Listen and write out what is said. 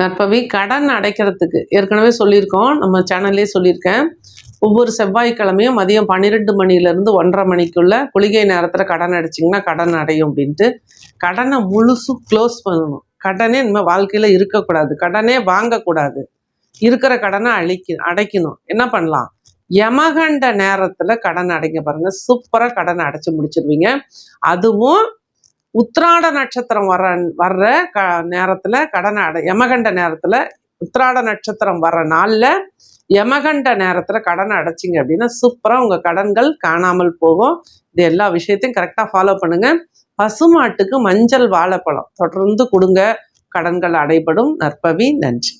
நற்பவி கடன் அடைக்கிறதுக்கு ஏற்கனவே சொல்லியிருக்கோம். நம்ம சேனல்லே சொல்லியிருக்கேன். ஒவ்வொரு செவ்வாய்க்கிழமையும் மதியம் பன்னிரெண்டு மணிலேருந்து ஒன்றரை மணிக்குள்ள குளிகை நேரத்தில் கடன் அடைச்சிங்கன்னா கடன் அடையும் அப்படின்ட்டு. கடனை முழுசும் க்ளோஸ் பண்ணணும். கடனே இனிமேல் வாழ்க்கையில் இருக்கக்கூடாது. கடனே வாங்கக்கூடாது. இருக்கிற கடனை அழிக்க அடைக்கணும். என்ன பண்ணலாம்? யமகண்ட நேரத்தில் கடன் அடைங்க பாருங்கள் சூப்பராக கடனை அடைச்சி முடிச்சிருவீங்க. அதுவும் உத்ராட நட்சத்திரம் வர வர்ற க நேரத்தில் கடனை அடை யமகண்ட நேரத்தில் உத்ராட நட்சத்திரம் வர்ற நாளில் யமகண்ட நேரத்தில் கடனை அடைச்சிங்க அப்படின்னா சூப்பராக உங்கள் கடன்கள் காணாமல் போகும். இது எல்லா விஷயத்தையும் கரெக்டாக ஃபாலோ பண்ணுங்க. பசுமாட்டுக்கு மஞ்சள் வாழைப்பழம். தொடர்ந்து கொடுங்க. கடன்கள் அடைபடும். நற்பவி நன்றி.